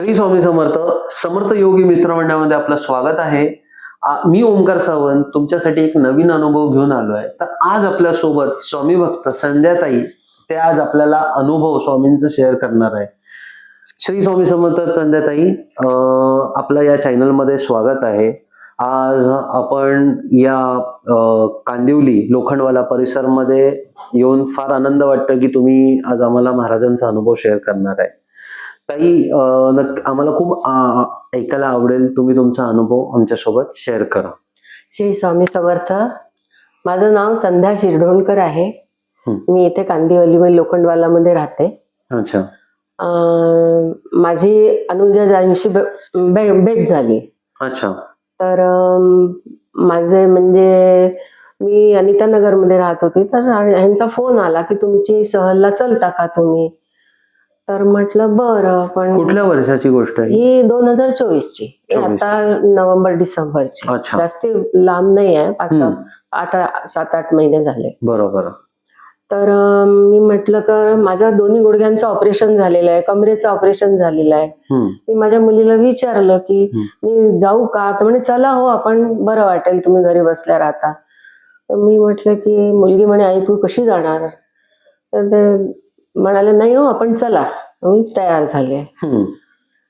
श्री स्वामी समर्थ समर्थ योगी मित्रमंडळामध्ये आपलं स्वागत आहे. मी ओमकार सावंत तुमच्यासाठी एक नवीन अनुभव घेऊन आलो आहे. तर आज आपल्यासोबत स्वामी भक्त संध्याताई ते आज आपल्याला अनुभव स्वामींचं शेअर करणार आहे. श्री स्वामी समर्थ संध्याताई आपलं या चॅनलमध्ये स्वागत आहे. आज आपण या कांदिवली लोखंडवाला परिसरमध्ये येऊन फार आनंद वाटतो की तुम्ही आज आम्हाला महाराजांचा अनुभव शेअर करणार आहे. ताई नक्क- आम्हाला खूप ऐकायला आवडेल तुम्ही तुमचा अनुभव आमच्यासोबत शेअर करा. श्री स्वामी समर्थ. माझं नाव संध्या शिरढोणकर आहे. मी इथे कांदिवली लोखंडवालामध्ये राहते. अच्छा. माझी भे- भेट झाली. अच्छा. तर माझे म्हणजे मी अनिता नगरमध्ये राहत होती. तर ह्यांचा फोन आला की तुमची सहलला चलता का तुम्ही? तर म्हटलं बरं पण कुठल्या वर्षाची गोष्ट आहे? ही दोन हजार चोवीसची. चोवीस. आता नोव्हेंबर डिसेंबरची. जास्ती लांब नाही आहे. पाच आठ सात आठ महिने झाले. बरोबर तर मी म्हटलं तर माझ्या दोन्ही गुडघ्यांचं ऑपरेशन झालेलं आहे. कमरेचं ऑपरेशन झालेलं आहे. मी माझ्या मुलीला विचारलं की मी जाऊ का? तर म्हणे चला हो आपण बरं वाटेल. तुम्ही घरी बसल्या राहता तर मी म्हटलं की मुलगी म्हणे आई तू कशी जाणार? तर म्हणाले नाही हो आपण चला. तयार झाले.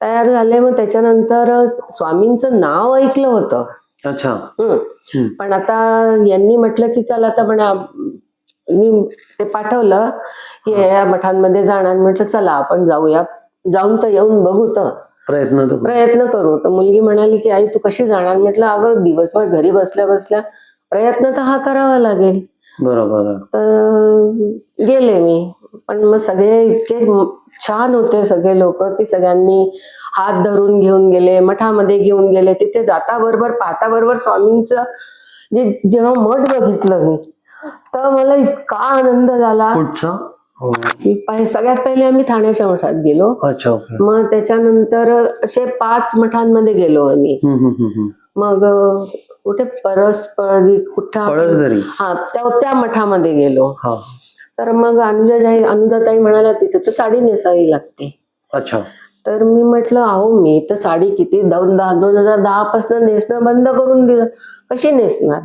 तयार झाले मग त्याच्यानंतर स्वामींचं नाव ऐकलं होतं. अच्छा. पण आता यांनी म्हटलं की चल आता म्हणे मी ते पाठवलं की या मठांमध्ये जाणार. म्हटलं चला आपण जाऊया. जाऊन तर येऊन बघू तर. प्रयत्न. प्रयत्न करू. तर मुलगी म्हणाली की आई तू कशी जाणार? म्हटलं अगं दिवसभर घरी बसल्या बसल्या प्रयत्न तर हा करावा लागेल. बरोबर. तर गेले मी. पण मग सगळे इतके छान होते सगळे लोक की सगळ्यांनी हात धरून घेऊन गेले मठामध्ये घेऊन गेले तिथे जाता बरोबर पाहता बरोबर स्वामींचं जे जेव्हा मठ बघितलं मी तर मला इतका आनंद झाला हो. की सगळ्यात पहिले आम्ही ठाण्याच्या मठात गेलो. मग त्याच्यानंतर असे पाच मठांमध्ये गेलो आम्ही. मग कुठे परस्पळगी कुठा हा त्या मठामध्ये गेलो. तर मग अनुजाताई अनुजाताई म्हणाल्या तिथे तर साडी नेसावी लागते. अच्छा. तर मी म्हटलं अहो मी तर साडी किती दोन दहा दोन हजार दहा पासून नेसणं बंद करून दिलं. कशी नेसणार?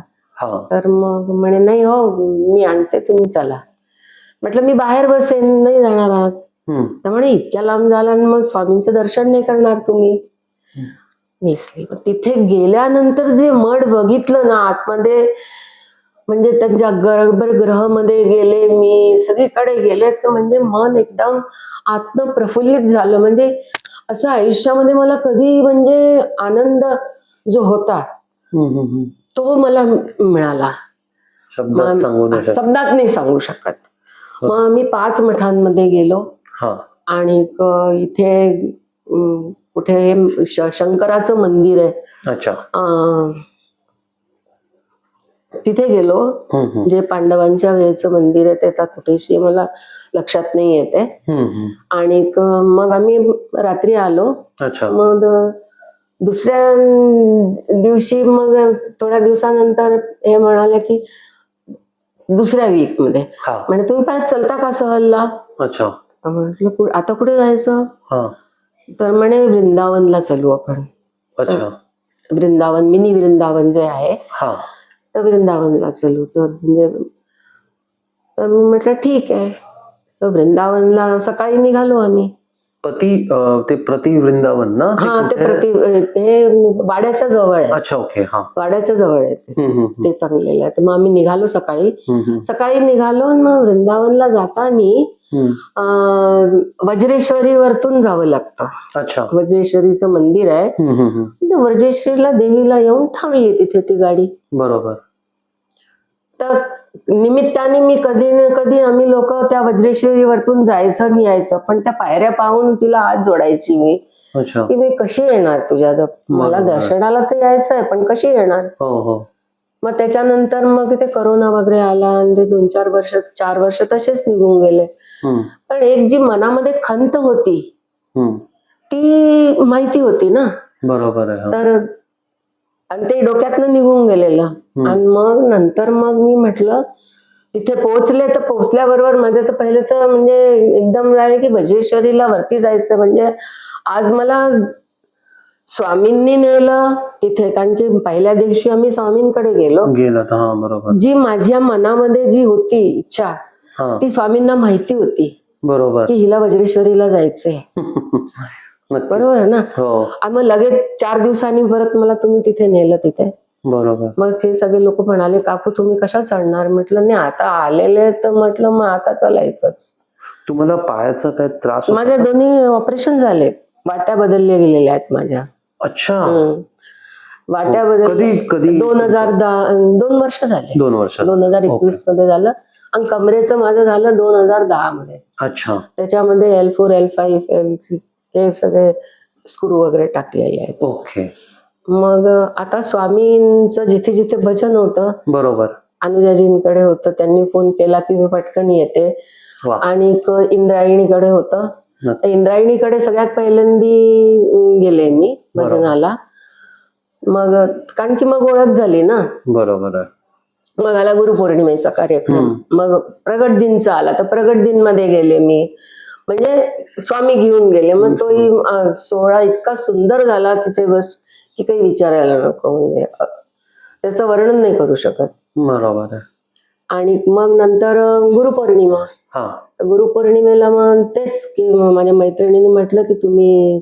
तर मग म्हणे नाही हो मी आणते तुम्ही चला. म्हटलं मी बाहेर बसेन नाही जाणार आहात म्हणे इतक्या लांब झाला आणि मग स्वामींचं दर्शन नाही करणार तुम्ही. नेसली. तिथे गेल्यानंतर जे मठ बघितलं ना आतमध्ये म्हणजे त्यांच्या मध्ये गेले मी सगळीकडे गेले तर म्हणजे मन एकदम आत्म प्रफुल्लित झालं. म्हणजे असं आयुष्यामध्ये मला कधी म्हणजे आनंद जो होता. तो मला मिळाला. शब्दात नाही शकत. शब्दात नाही सांगू शकत. मग मी पाच मठांमध्ये गेलो. हा. आणि इथे कुठे शंकराचं मंदिर आहे. अच्छा. तिथे गेलो. जे पांडवांच्या वेळेचं मंदिर आहे ते आता कुठेशी मला लक्षात नाही येते. आणि मग आम्ही रात्री आलो. अच्छा. मग दुसऱ्या दिवशी मग थोड्या दिवसानंतर हे म्हणाले की दुसऱ्या वीकमध्ये म्हणजे तुम्ही परत चलता का सहलला? अच्छा. म्हटलं "कु- आता कुठे जायचं? हा. तर म्हणे वृंदावनला चलू आपण. अच्छा. वृंदावन मिनी वृंदावन जे आहे हा. तर वृंदावनला चलू. तर म्हणजे तर मी म्हटलं ठीक आहे. तर वृंदावनला सकाळी निघालो आम्ही. प्रति अं, ते प्रति वृंदावन ना? ते हा ते? प्रति हे वाड्याच्या जवळ आहे. अच्छा ओके हा. वाड्याच्या जवळ आहे ते. ते चांगलेलं आहे. तर मग आम्ही निघालो सकाळी. सकाळी निघालो आणि मग वृंदावनला जातानी वज्रेश्वरी वरतून जावं लागतं. अच्छा. वज्रेश्वरीचं मंदिर आहे. वज्रेश्वरीला देवीला येऊन थांबली तिथे ती गाडी. बरोबर. तर निमित्ताने मी कधी न कधी आम्ही लोक त्या वज्रेश्वरी वरतून जायचं आणि यायचं. पण त्या पायऱ्या पाहून तिला हात जोडायची मी. अच्छा. की मी कशी येणार तुझ्या मला. दर्शनाला तर यायचं आहे पण कशी येणार? हो हो. मग त्याच्यानंतर मग ते करोना वगैरे आला आणि ते दोन चार वर्ष चार वर्ष तसेच निघून गेले. पण एक जी मनामध्ये खंत होती. ती माहिती होती ना बरोबर हा. तर आणि ते डोक्यातनं निघून गेलेलं. आणि मग नंतर मग मी म्हटलं तिथे पोहोचले तर पोहोचल्याबरोबर माझं तर पहिले तर म्हणजे एकदम राहिले की भजेश्वरीला वरती जायचं म्हणजे आज मला स्वामींनी नेलं इथे कारण की पहिल्या दिवशी आम्ही स्वामींकडे गेलो गेलं बरोबर जी माझ्या मनामध्ये जी होती इच्छा ती स्वामींना माहिती होती बरोबर. की हिला वज्रेश्वरीला जायचंय. बरोबर आहे ना? हो. आणि मग लगेच चार दिवसांनी परत मला तुम्ही तिथे नेलं तिथे. बरोबर. मग हे सगळे लोक म्हणाले काकू तुम्ही कशा चढणार? म्हटलं नाही आता आलेले तर म्हटलं मग आता चालायचंच. तुम्हाला पायाचा काय त्रास माझ्या? दोन्ही ऑपरेशन झाले. वाट्या बदलल्या गेलेल्या आहेत माझ्या. अच्छा. वाट्या हो. बदल कधी कधी दोन हजार दोन वर्ष झाले. दोन वर्षात दोन हजार एकवीसमध्ये झालं. आणि कमरेचं माझं झालं दोन हजार दहा मध्ये अच्छा. त्याच्यामध्ये L four L five L हे सगळे स्क्रू वगैरे टाकलेले आहेत. ओके. मग आता स्वामींचं जिथे जिथे भजन होतं बरोबर. अनुजाजींकडे होतं त्यांनी फोन केला की मी पटकन येते. आणि इंद्रायणीकडे होतं. इंद्रायणीकडे सगळ्यात पहिल्यांदी गेले मी. भजनाला. मग कारण की मग ओळख झाली ना. बरोबर मग आला गुरुपौर्णिमेचा कार्यक्रम. मग प्रगट दिनचा आला. तर प्रगट दिनमध्ये गेले मी. म्हणजे स्वामी घेऊन गेले. मग तोही सोहळा इतका सुंदर झाला तिथे बस की काही विचारायला नको. म्हणजे त्याचं वर्णन नाही करू शकत. बरोबर आणि मग नंतर गुरुपौर्णिमा. हा. गुरुपौर्णिमेला मग तेच की माझ्या मैत्रिणीने म्हटलं की तुम्ही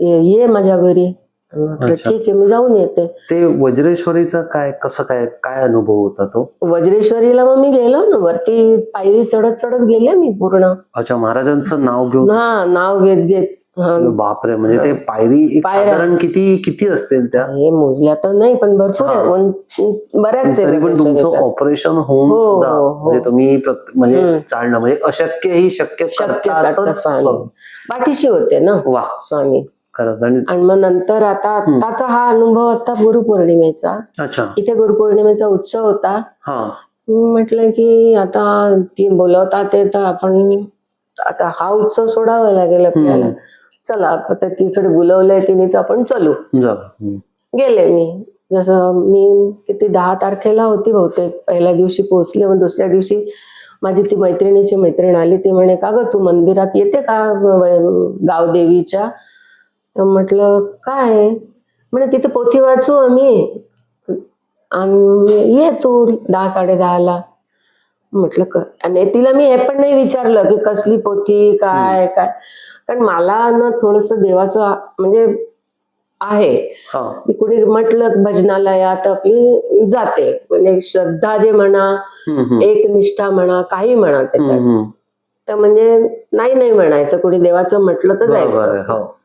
ये माझ्या घरी. म्हटलं अच्छा. ठीक आहे मी जाऊन येते ते वज्रेश्वरीचा काय कसं काय काय अनुभव होता तो वज्रेश्वरीला मग मी गेलो ना वरती पायरी चढत चढत गेले मी पूर्ण अच्छा महाराजांचं नाव घेऊन हा नाव घेत घेत हा. बापरे म्हणजे ते पायरी एक पायऱ्या. साधारण किती किती असतील त्या हे मोजल्या तर नाही पण भरपूर आहे हा. पण बऱ्याच आहे तरी पण तुमचं. ऑपरेशन होऊन हो, सुद्धा हो, हो. म्हणजे तुम्ही प्रत- म्हणजे हम्म. चालणं म्हणजे अशक्य ही शक्य शक्य करतातच करता स्वामी पाठीशी होते ना वा स्वामी खरंच. आणि आणि मग नंतर आता आताचा हा अनुभव आता गुरुपौर्णिमेचा. अच्छा. इथे गुरुपौर्णिमेचा उत्सव होता. हा. म्हटलं की आता ती बोलवतात ते तर आपण आता हा उत्सव सोडावा लागेल आपल्याला. हम्म. चला आता तिकडे बोलवलंय तिने तर आपण चलू. हम्म. गेले मी. जसं मी किती दहा तारखेला होती बहुतेक. पहिल्या दिवशी पोहोचले मग दुसऱ्या दिवशी माझी ती मैत्रिणीची मैत्रीण आली. ती म्हणे का ग तू मंदिरात येते का व- गावदेवीच्या? तर म्हटलं काय? म्हणे तिथे पोथी वाचू आम्ही. आणि ये तू दहा साडे दहाला. म्हटलं क आणि तिला मी हे पण नाही विचारलं की कसली पोथी काय काय. कारण मला ना थोडस देवाचं म्हणजे आहे. कुणी म्हटलं भजनाला या तर आपली जाते. म्हणजे श्रद्धा जे म्हणा. एक निष्ठा म्हणा काही म्हणा त्याच्यात. तर म्हणजे नाही नाही म्हणायचं. कुणी देवाचं म्हटलं तर जायचं. हो.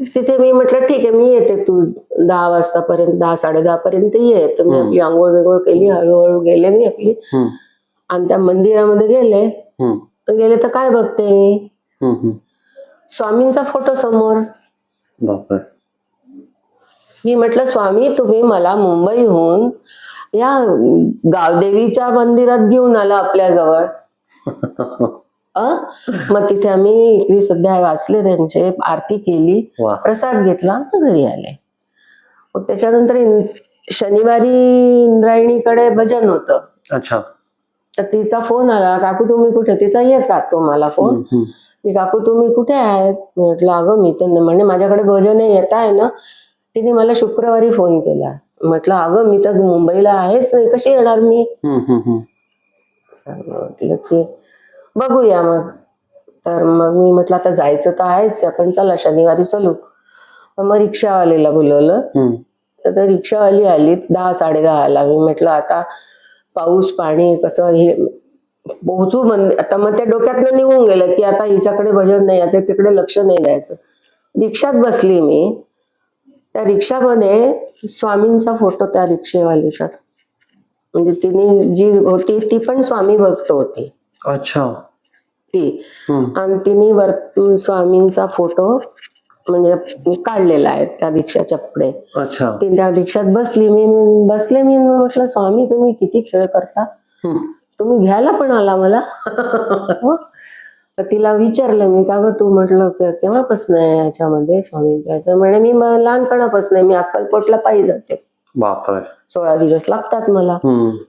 तिथे मी म्हटलं ठीक आहे मी येते तू दहा वाजतापर्यंत दहा साडे दहा पर्यंत ये. तर मी. आपली आंघोळ बिंघोळ केली हळूहळू गेले मी आपली. आणि त्या मंदिरामध्ये गेले. गेले तर काय बघते मी. स्वामींचा फोटो समोर. बापरे. मी म्हटलं स्वामी तुम्ही मला मुंबईहून या गावदेवीच्या मंदिरात घेऊन आला आपल्या जवळ मग तिथे आम्ही एकवीस अध्याय वाचले त्यांचे आरती केली प्रसाद घेतला घरी आले. मग त्याच्यानंतर शनिवारी इंद्रायणीकडे भजन होतं. अच्छा. तर तिचा फोन आला काकू तुम्ही कुठे? तिचा येत राहतो मला फोन. की काकू तुम्ही कुठे आहेत? म्हटलं अगं मी तर नाही." म्हणे माझ्याकडे भजन येत आहे ना. तिने मला शुक्रवारी फोन केला. म्हटलं अगं मी तर मुंबईला आहेच नाही कशी येणार मी. म्हटलं की बघूया मग. तर मग मी म्हटलं आता जायचं तर आहेच आपण चला शनिवारी चलू. मग रिक्षावालीला बोलवलं. तर ते रिक्षावाली आली दहा साडे दहाला. मी म्हटलं आता पाऊस पाणी कसं हे पोहोचू म्हण आता मग त्या डोक्यातनं निघून गेलं की आता हिच्याकडे भजन नाही आता तिकडे लक्ष नाही द्यायचं. रिक्षात बसली मी. त्या रिक्षामध्ये स्वामींचा फोटो त्या रिक्षेवालीचा. म्हणजे तिने जी होती ती पण स्वामी भक्त होती. अच्छा. ती. आणि तिने वर स्वामींचा फोटो म्हणजे काढलेला आहे त्या रिक्षाच्या पुढे. अच्छा. ती त्या रिक्षात बसली. मी बसले मी म्हटलं स्वामी तुम्ही किती खेळ करता. तुम्ही घ्यायला पण आला मला. तिला विचारलं मी का ग? तू म्हटलं "के- केव्हापासून आहे याच्यामध्ये स्वामींच्या याच्यात?" म्हणे मी लहानपणापासून आहे. मी अक्कलकोटला पायी जाते. बापरे. सोळा दिवस लागतात मला.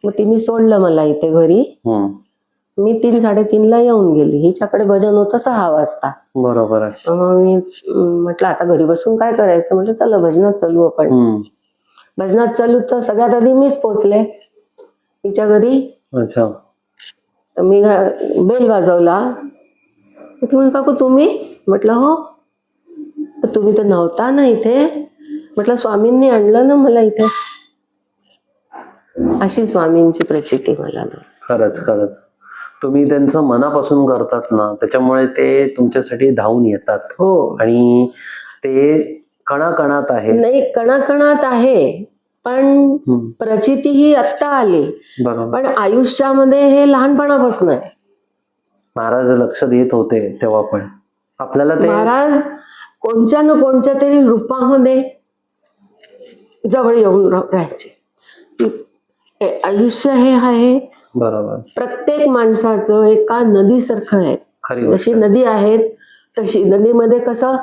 मग तिने सोडलं मला इथे घरी. मी तीन साडेतीनला येऊन गेली. हिच्याकडे भजन होतं सहा वाजता. बरोबर आहे. मी म्हटलं आता घरी बसून काय करायचं? म्हटलं चला भजनात चालू आपण. भजनात चालू तर सगळ्यात आधी मीच पोचले. तिच्या घरी. अच्छा. तर मी बेल वाजवला. ती काकू तुम्ही? म्हटलं हो. तुम्ही तर नव्हता ना इथे? म्हटलं स्वामींनी आणलं ना मला इथे. अशी स्वामींची प्रचिती मला. ना खरंच खरंच. तुम्ही त्यांचं मनापासून करतात ना त्याच्यामुळे ते तुमच्यासाठी धावून येतात. हो. आणि ते कणाकणात आहे नाही कणाकणात आहे पण. प्रचिती ही आत्ता आली. पण आयुष्यामध्ये हे लहानपणापासून आहे. महाराज लक्ष देत होते तेव्हा पण. आपल्याला ते महाराज कोणत्या ना कोणत्या तरी रूपामध्ये जवळ येऊन राहायचे. आयुष्य हे आहे बरोबर. प्रत्येक माणसाचं एका नदीसारखं आहे. जशी नदी आहे तशी नदीमध्ये कसं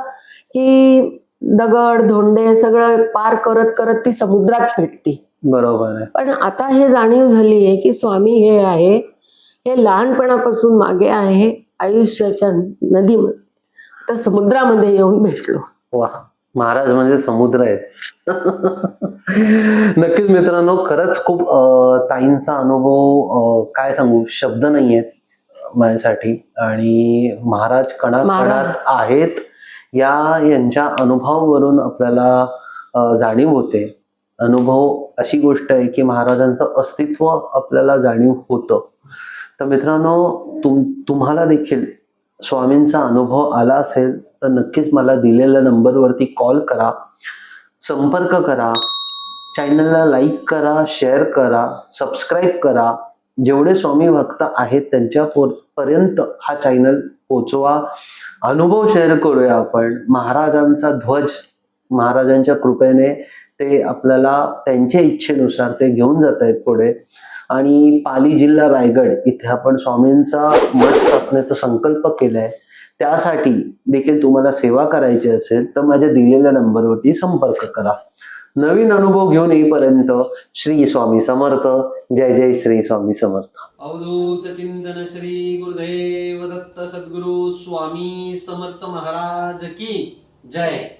की दगड धोंडे सगळं पार करत करत ती समुद्रात भेटती बरोबर आहे. पण आता हे जाणीव झाली आहे की स्वामी हे आहे हे लहानपणापासून मागे आहे आयुष्याच्या नदीमध्ये. तर समुद्रामध्ये येऊन भेटलो. वा. महाराज म्हणजे समुद्र आहेत. नक्कीच मित्रांनो खरंच खूप ताईंचा अनुभव काय सांगू शब्द नाही आहेत माझ्यासाठी. आणि महाराज कणाकणात. आहेत या यांच्या अनुभवावरून आपल्याला जाणीव होते. अनुभव अशी गोष्ट आहे की महाराजांचं अस्तित्व आपल्याला जाणीव होतं. तर मित्रांनो तुम तुम्हाला देखील स्वामींचा अनुभव आला असेल तर नक्कीच मला दिलेल्या नंबरवरती कॉल करा संपर्क करा चॅनलला लाईक करा शेअर करा सबस्क्राईब करा. जेवढे स्वामी भक्त आहेत त्यांच्या पोर- पर्यंत हा चॅनल पोचवा. अनुभव शेअर करूया आपण. महाराजांचा ध्वज महाराजांच्या कृपेने ते आपल्याला त्यांच्या इच्छेनुसार ते घेऊन जात आहेत पुढे. आणि पाली जिल्हा रायगड इथे आपण स्वामींचा मठ स्थापनेचा संकल्प केलाय. त्यासाठी देखील तुम्हाला सेवा करायची असेल तर माझ्या दिलेल्या नंबरवरती संपर्क करा. नवीन अनुभव घेऊन येईपर्यंत श्री स्वामी समर्थ. जय जय श्री स्वामी समर्थ. अवधूत चिंतन श्री गुरुदेव दत्त सद्गुरु स्वामी समर्थ महाराज की जय.